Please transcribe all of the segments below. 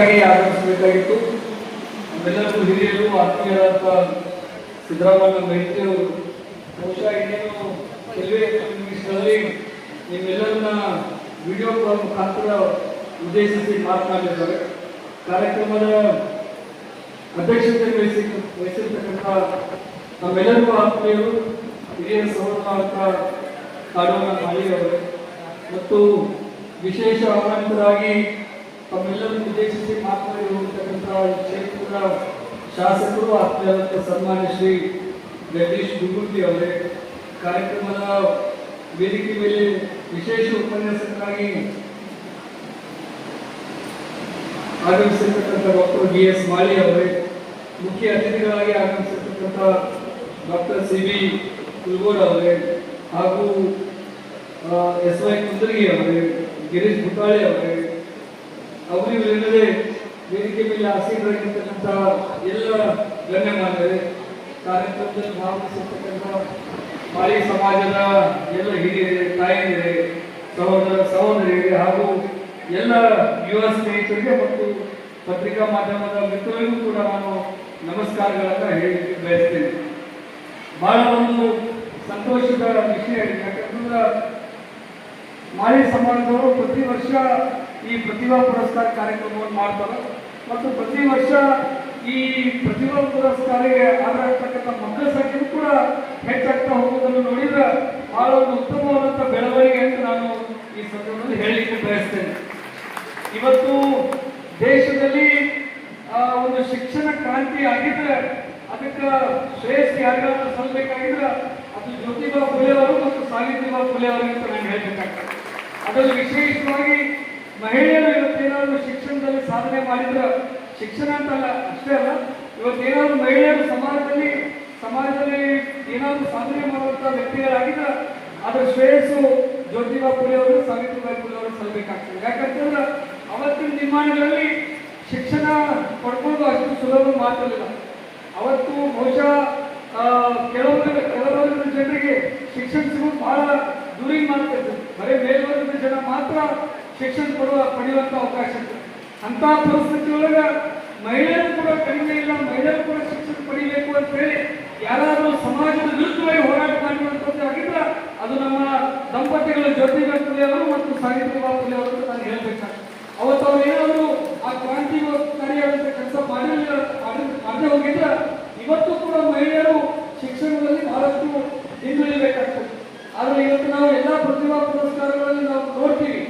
ಆಗಮಿಸಬೇಕಾಗಿತ್ತು ನಮ್ಮೆಲ್ಲರಿಗೂ ಹಿರಿಯರು, ಆತ್ಮೀಯರಾದ ಸಿದ್ದರಾಮಯ್ಯ ಅವರು ಬಹುಶಃ ಇನ್ನೇನು ಕೆಲವೇ ನಿಮಿಷಗಳಲ್ಲಿ ನಿಮ್ಮೆಲ್ಲರನ್ನ ವಿಡಿಯೋ ಮುಖಾಂತರ ಉದ್ದೇಶಿಸಿ ಮಾತನಾಡಿದ್ದಾರೆ. ಕಾರ್ಯಕ್ರಮದ ಅಧ್ಯಕ್ಷತೆ ವಹಿಸಿ ವಹಿಸಿರ್ತಕ್ಕಂಥ ನಮ್ಮೆಲ್ಲರಿಗೂ ಆತ್ಮೀಯರು ಹಿರಿಯ ಸಹೋದರ ಕಾನೂನ ಮಾಳಿಯವರು ಮತ್ತು ವಿಶೇಷ ಆಹ್ವಾನಿತರಾಗಿ ತಮ್ಮೆಲ್ಲರನ್ನು ಉದ್ದೇಶಿಸಿ ಮಾತನಾಡಿರುವಂತಕ್ಕಂಥ ಕ್ಷೇತ್ರದ ಶಾಸಕರು ಆತ್ಮೀಯರಾದ ಸನ್ಮಾನ್ಯ ಶ್ರೀ ಜಗದೀಶ್ ಗುಗುರ್ತಿ ಅವರೇ, ಕಾರ್ಯಕ್ರಮದ ವೇದಿಕೆ ಮೇಲೆ ವಿಶೇಷ ಉಪನ್ಯಾಸಕ್ಕಾಗಿ ಆಗಮಿಸಿರ್ತಕ್ಕಂಥ ಡಾಕ್ಟರ್ ಬಿ ಎಸ್ ಮಾಳಿ ಅವರೇ, ಮುಖ್ಯ ಅತಿಥಿಗಳಾಗಿ ಆಗಮಿಸಿರ್ತಕ್ಕಂಥ ಡಾಕ್ಟರ್ ಸಿ ಬಿ ಕುಲ್ಗೋಡ್ ಅವರೇ ಹಾಗೂ ಎಸ್ ವೈ ಕುಂದರ್ಗಿ ಅವರೇ, ಗಿರೀಶ್ ಬುಟಾಳೆ ಅವರೇ ಅವರಿಲ್ಲದೆ ವೇದಿಕೆ ಮೇಲೆ ಆಸೀನರಾಗಿರ್ತಕ್ಕಂಥ ಎಲ್ಲ ಗಣ್ಯಮಾನ್ಯರೇ ಕಾರ್ಯಕ್ರಮದಲ್ಲಿ ಭಾಗವಹಿಸಿರ್ತಕ್ಕಂಥ ಮಾಳಿ ಸಮಾಜದ ಎಲ್ಲ ಹಿರಿಯರೇ ತಾಯಂದಿರೇ ಸಹೋದರ ಸಹೋದರಿಯರೇ ಹಾಗೂ ಎಲ್ಲ ಯುವ ಸ್ನೇಹಿತರಿಗೆ ಮತ್ತು ಪತ್ರಿಕಾ ಮಾಧ್ಯಮದ ಮಿತ್ರರಿಗೂ ಕೂಡ ನಾನು ನಮಸ್ಕಾರಗಳನ್ನು ಹೇಳಿ ಬಯಸ್ತೇನೆ. ಬಹಳ ಒಂದು ಸಂತೋಷದ ವಿಷಯ ಯಾಕಂದ್ರೆ ಮಾಳಿ ಸಮಾಜದವರು ಪ್ರತಿ ವರ್ಷ ಈ ಪ್ರತಿಭಾ ಪುರಸ್ಕಾರ ಕಾರ್ಯಕ್ರಮವನ್ನು ಮಾಡ್ತಾರೆ. ಮತ್ತು ಪ್ರತಿ ವರ್ಷ ಈ ಪ್ರತಿಭಾ ಪುರಸ್ಕಾರಕ್ಕೆ ಆಧಾರತಕ್ಕಂಥ ಮಕ್ಕಳ ಸಂಖ್ಯೆ ಕೂಡ ಹೆಚ್ಚಾಗ್ತಾ ಹೋಗುವುದನ್ನು ನೋಡಿದ್ರೆ ಬಹಳ ಒಂದು ಉತ್ತಮವಾದಂಥ ಬೆಳವಣಿಗೆ ಅಂತ ನಾನು ಈ ಸಂದರ್ಭದಲ್ಲಿ ಹೇಳಲಿಕ್ಕೆ ಬಯಸ್ತೇನೆ. ಇವತ್ತು ದೇಶದಲ್ಲಿ ಒಂದು ಶಿಕ್ಷಣ ಕ್ರಾಂತಿ ಆಗಿದ್ರೆ ಅದಕ್ಕೆ ಶ್ರೇಯಸ್ ಯಾರಿಗಾದ್ರೂ ಸಲ್ಲಬೇಕಾಗಿದ್ರೆ ಅದು ಜ್ಯೋತಿಬಾ ಫುಲೆ ಮತ್ತು ಸಾವಿತ್ರಿಬಾ ಫುಲೆ ಅಂತ ನಾನು ಹೇಳಬೇಕಾಗ್ತದೆ. ಅದರಲ್ಲಿ ವಿಶೇಷವಾಗಿ ಮಹಿಳೆಯರು ಇವತ್ತೇನಾದ್ರು ಶಿಕ್ಷಣದಲ್ಲಿ ಸಾಧನೆ ಮಾಡಿದ್ರೆ, ಶಿಕ್ಷಣ ಅಂತಲ್ಲ, ಅಷ್ಟೇ ಅಲ್ಲ ಇವತ್ತೇನಾದ್ರು ಮಹಿಳೆಯರು ಸಮಾಜದಲ್ಲಿ ಸಮಾಜದಲ್ಲಿ ಏನಾದ್ರು ಸಾಧನೆ ಮಾಡುವಂತ ವ್ಯಕ್ತಿಗಳಾಗಿದ್ರೆ ಅದರ ಶ್ರೇಯಸ್ಸು ಜ್ಯೋತಿಬಾ ಪುರಿ ಅವರು, ಸಾವಿತ್ರಿಬಾಯಿ ಫುಲೆ ಅವರು ಸಲ್ಲಬೇಕಾಗ್ತದೆ. ಯಾಕಂತಂದ್ರೆ ಅವತ್ತಿನ ದಿನಮಾನಗಳಲ್ಲಿ ಶಿಕ್ಷಣ ಪಡ್ಕೊಂಡು ಅಷ್ಟು ಸುಲಭ ಮಾತಲ್ಲ ಅವತ್ತು ಬಹುಶಃ ಕೆಲವೊಂದು ಕೆಲವೊಂದು ಜನರಿಗೆ ಶಿಕ್ಷಣ ಸಿಗೋದು ಬಹಳ ದೂರಿ ಇದ್ದರು ಬರೀ ಮೇಲ್ವರ್ಗದ ಜನ ಮಾತ್ರ ಶಿಕ್ಷಣ ಕೊಡುವ ಪಡೆಯುವಂತ ಅವಕಾಶ ಇತ್ತು ಅಂತ ಪರಿಸ್ಥಿತಿ ಒಳಗೆ ಮಹಿಳೆಯರು ಕೂಡ ಕಡಿಮೆ ಇಲ್ಲ, ಮಹಿಳೆಯರು ಕೂಡ ಶಿಕ್ಷಣ ಪಡಿಬೇಕು ಅಂತ ಹೇಳಿ ಯಾರಾದರೂ ಸಮಾಜದ ವಿರುದ್ಧವಾಗಿ ಹೋರಾಟ ಅಂತ ಆಗಿದ್ರೆ ಅದು ನಮ್ಮ ದಂಪತಿಗಳ ಜ್ಯೋತಿಬಾ ಫುಲೆ ಅವರು ಮತ್ತು ಸಾಹಿತ್ಯ ಫುಲೆ ಅವರು ನಾನು ಹೇಳಬೇಕಾಗ್ತದೆ. ಅವತ್ತು ಅವ್ರು ಏನಾದರೂ ಆ ಕ್ರಾಂತಿಕಾರಿಯಾದಂತ ಕೆಲಸ ಮಾಡಿರಲಿಲ್ಲ ಮಾಡದೆ ಹೋಗಿದ್ರೆ ಇವತ್ತು ಕೂಡ ಮಹಿಳೆಯರು ಶಿಕ್ಷಣದಲ್ಲಿ ಬಹಳಷ್ಟು ಹಿಂದುಳಿಬೇಕಾಗ್ತದೆ ಆದ್ರೆ ಇವತ್ತು ನಾವು ಎಲ್ಲ ಪ್ರತಿಭಾ ಪುರಸ್ಕಾರಗಳಲ್ಲಿ ನಾವು ನೋಡ್ತೀವಿ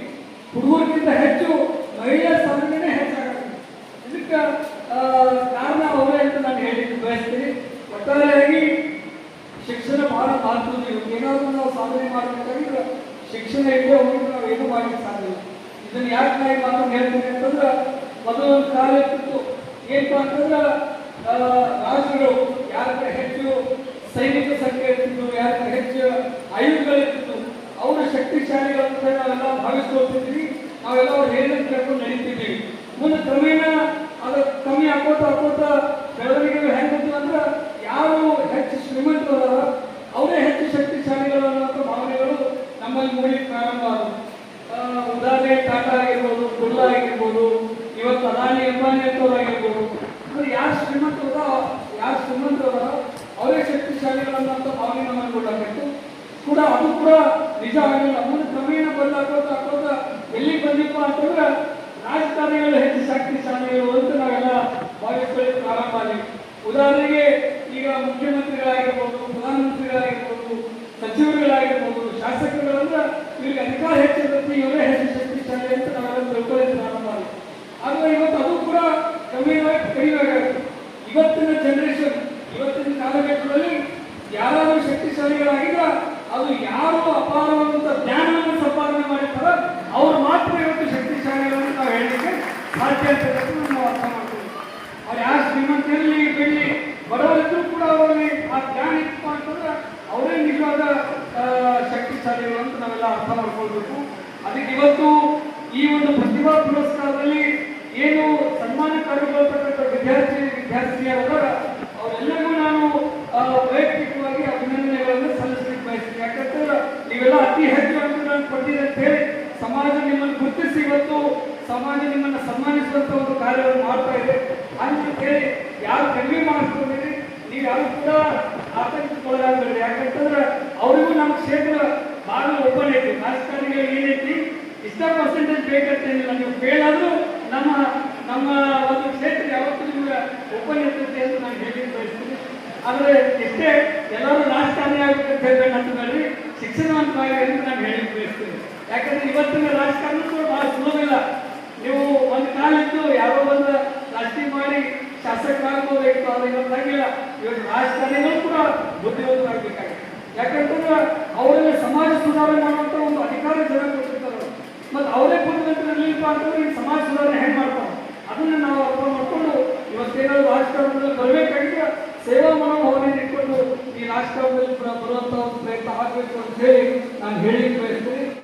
ಹುಡುಗರಿಗಿಂತ ಹೆಚ್ಚು ಮಹಿಳೆಯರ ಸಾಧನೆನೇ ಹೆಚ್ಚಾಗುತ್ತೆ. ಇದಕ್ಕೆ ಕಾರಣ ಅವರೇ ಅಂತ ನಾನು ಹೇಳಿಕ್ಕೆ ಬಯಸ್ತೀನಿ. ಒಟ್ಟಾರೆಯಾಗಿ ಶಿಕ್ಷಣ ಬಹಳ ಮಹತ್ವದ ಏನಾದರೂ ನಾವು ಸಾಧನೆ ಮಾಡಬೇಕಾಗಿದ್ರೆ ಶಿಕ್ಷಣ ಇಲ್ಲದೆ ಹೋಗಿದ್ರೆ ನಾವು ಏನು ಮಾಡಲಿಕ್ಕೆ ಸಾಧ್ಯ ಇದನ್ನು ಯಾಕೆ ನಾ ಈ ಮಾತನ್ನು ಹೇಳ್ತೀನಿ ಅಂತಂದ್ರೆ, ಮೊದಲು ಒಂದು ಕಾಲ ಇತ್ತು ಏನಪ್ಪ ಅಂತಂದ್ರೆ ರಾಜರು ಯಾರ ಹೆಚ್ಚು ಸೈನಿಕ ಸಂಖ್ಯೆ ಇರ್ತಿತ್ತು ಯಾರ ಕಡೆ ಹೆಚ್ಚು ಆಯುಧಗಳಿರ್ತಿತ್ತು ಅವರು ಶಕ್ತಿಶಾಲಿಗಳಂತ ನಾವೆಲ್ಲ ಭಾವಿಸ್ಕೊಳ್ತಿದ್ವಿ ನಾವೆಲ್ಲ ಅವ್ರು ಹೇಳಿದ ಕೇಳ್ಕೊಂಡು ನಡೀತಿದ್ವಿ ಮುಂದೆ ಕ್ರಮೇಣ ಅದು ಕಮ್ಮಿ ಹಾಕೋತ ಹಾಕೋತ ಬೆಳವಣಿಗೆಗಳು ಹೆಂಗಿತ್ತು ಅಂದ್ರೆ ಯಾರು ಹೆಚ್ಚು ಶ್ರೀಮಂತರು ಅದಾರ ಅವರೇ ಹೆಚ್ಚು ಶಕ್ತಿಶಾಲಿಗಳು ಅನ್ನುವಂಥ ಭಾವನೆಗಳು ನಮ್ಮಲ್ಲಿ ಮೂಡಲಿಕ್ಕೆ ಪ್ರಾರಂಭ ಆದವು ಆ, ಉದಾಹರಣೆ ಟಾಟಾ ಆಗಿರ್ಬೋದು ಬಿರ್ಲಾ ಆಗಿರ್ಬೋದು ಇವತ್ತು ಅದಾನಿ ಅಂಬಾನಿ ಅಂತವ್ರು ಆಗಿರ್ಬೋದು ಅಂದ್ರೆ ಯಾರು ಶ್ರೀಮಂತರು ಯಾರು ಶ್ರೀಮಂತರ ಅವರೇ ಶಕ್ತಿಶಾಲಿಗಳನ್ನಂತ ಭಾವನೆ ನಮ್ಮನ್ನು ಕೊಡಬೇಕು ಕೂಡ ಅದು ಕೂಡ ನಿಜ ಆಗಿಲ್ಲ ಮುಂದೆ ಕ್ರಮೇಣ ಬಂದು ಹಾಕೋತ ಎಲ್ಲಿ ಬಂದಿಪ್ಪ ಅಂತಂದ್ರೆ ರಾಜಕಾರಣಿಗಳು ಹೆಚ್ಚು ಶಕ್ತಿಶಾಲಿಗಳು ಅಂತ ನಾವೆಲ್ಲ ಭಾವಿಸ್ಕೊಳ್ಳಿ ಪ್ರಾರಂಭ ಆಗಿ ಉದಾಹರಣೆಗೆ ಈಗ ಮುಖ್ಯಮಂತ್ರಿಗಳಾಗಿರ್ಬೋದು, ಪ್ರಧಾನಮಂತ್ರಿಗಳಾಗಿರ್ಬೋದು, ಸಚಿವರುಗಳಾಗಿರ್ಬೋದು, ಶಾಸಕರುಗಳಂದ್ರೆ ಇವ್ರಿಗೆ ಅಧಿಕಾರ ಹೆಚ್ಚಿರುತ್ತೆ, ಇವರೇ ಹೆಚ್ಚು ಶಕ್ತಿಶಾಲಿ ಅಂತ ನಾವೆಲ್ಲ ತಿಳ್ಕೊಳ್ಳೋಕೆ ಪ್ರಾರಂಭ ಮಾಡಿ. ಆದ್ರೆ ಇವತ್ತು ಅದು ಕೂಡ ಕ್ರಮೇಣವಾಗಿ ಕಡಿಮೆ ಆಗುತ್ತೆ ಇವತ್ತಿನ ಜನರೇಷನ್ ಇವತ್ತಿನ ಕಾಲಘಟ್ಟದಲ್ಲಿ ಯಾರಾದರೂ ಶಕ್ತಿಶಾಲಿಗಳಾಗಿದ್ದ ಅದು ಯಾರು ಅಪಾರವಾದಂಥ ಜ್ಞಾನವನ್ನು ಸಂಪಾದನೆ ಮಾಡಿರ್ತಾರ ಅವ್ರು ಮಾತ್ರ ಇವತ್ತು ಶಕ್ತಿಶಾಲಿಗಳನ್ನು ನಾವು ಹೇಳಲಿಕ್ಕೆ ಸಾಧ್ಯ ಅಂತ ನಾವು ಅರ್ಥ ಮಾಡ್ತೀವಿ ಅವ್ರು ಯಾರು ಶ್ರೀಮಂತ ಇರಲಿ ಬೆಳ್ಳಿ ಬಡವರಿದ್ರು ಕೂಡ ಅವರಲ್ಲಿ ಆ ಜ್ಞಾನ ಇತ್ತು ಅಂತಂದ್ರೆ ಅವರೇ ನಿಜವಾದ ಶಕ್ತಿಶಾಲಿಗಳು ಅಂತ ನಾವೆಲ್ಲ ಅರ್ಥ ಮಾಡ್ಕೊಳ್ಬೇಕು. ಅದಕ್ಕೆ ಇವತ್ತು ಈ ಒಂದು ಪ್ರತಿಭಾ ಪುರಸ್ಕಾರದಲ್ಲಿ ಏನು ಸನ್ಮಾನ ಕಾರ್ಯಗಳತಕ್ಕಂಥ ವಿದ್ಯಾರ್ಥಿ ವಿದ್ಯಾರ್ಥಿನಿಯರಲ್ಲ ಅವರೆಲ್ಲರಿಗೂ ನಾನು ವೈಯಕ್ತಿಕವಾಗಿ ಅಭಿನಂದನೆಗಳನ್ನು ಸಲ್ಲಿಸಲಿಕ್ಕೆ ಬಯಸ್ತೀನಿ. ಯಾಕಂದ್ರೆ ನೀವೆಲ್ಲ ಅತಿ ಹೆಚ್ಚು ಅಂಕಗಳನ್ನು ನಾನು ಅಂತ ಹೇಳಿ ಸಮಾಜ ನಿಮ್ಮನ್ನು ಗುರುತಿಸಿ ಇವತ್ತು ಸಮಾಜ ನಿಮ್ಮನ್ನು ಸನ್ಮಾನಿಸುವಂತ ಒಂದು ಕಾರ್ಯವನ್ನು ಮಾಡ್ತಾ ಇದೆ. ಕಾರ್ಯ ಯಾರು ಕಡಿಮೆ ಮಾಡಿಸ್ಕೊಂಡಿರಿ ನೀವು ಯಾರು ಕೂಡ ಆತಂಕಕ್ಕೊಳಗಾಗಬೇಡಿ. ಯಾಕಂತಂದ್ರೆ ನಮ್ಮ ಕ್ಷೇತ್ರ ಭಾಗ ಓಪನ್ ಐತಿ ರಾಜಕಾರಣಿಗಳಿಗೆ ಏನೈತಿ? ಇಷ್ಟ ಪರ್ಸೆಂಟೇಜ್ ಬೇಕಂತೇನಿಲ್ಲ ನೀವು ಕೇಳಾದ್ರೂ ನಮ್ಮ ನಮ್ಮ ಒಂದು ಕ್ಷೇತ್ರ ಯಾವತ್ತೂ ನಿಮ್ಗೆ ಓಪನ್ ಇರ್ತೈತೆ ಅಂತ ನಾನು ಹೇಳಿ ಬಯಸ್ತೀನಿ ಆದರೆ ಎಷ್ಟೇ ಎಲ್ಲರೂ ರಾಜಕಾರಣಿ ಹೇಳಿ ಹೇಳ್ಬೇಕಂತಂದ್ರೆ ಶಿಕ್ಷಣವಂತರಾಗಿ ಅಂತ ನಾನು ಹೇಳಿ ಬಯಸ್ತೀನಿ ಯಾಕಂದ್ರೆ ಇವತ್ತಿನ ರಾಜಕಾರಣ ಕೂಡ ಬಹಳ ಸುಲಭ ಇಲ್ಲ ನೀವು ಒಂದು ಕಾಲಿತ್ತು ಯಾರೋ ಒಂದು ರಾಜಕೀಯ ಮಾಡಿ ಶಾಸಕರಾಗಬಹುದಾಗಿತ್ತು ಅದು ಇವತ್ತಾಗಿಲ್ಲ ಇವತ್ತು ರಾಜಕಾರಣಿಗಳು ಕೂಡ ಬುದ್ಧಿವಂತರಾಗಬೇಕಾಗಿದೆ ಯಾಕಂತಂದ್ರೆ ಅವರಿಗೆ ಸಮಾಜ ಸುಧಾರಣೆ ಮಾಡುವಂತ ಒಂದು ಅಧಿಕಾರ ಜನ ಕೊಟ್ಟಿರ್ತಾರೆ. ಮತ್ತೆ ಅವರೇ ಬುದ್ಧಿವಂತರಿರ್ಲಿಲ್ಲ ಅಂತಂದ್ರೆ ಸಮಾಜ ಸುಧಾರಣೆ ಹೆಂಗ್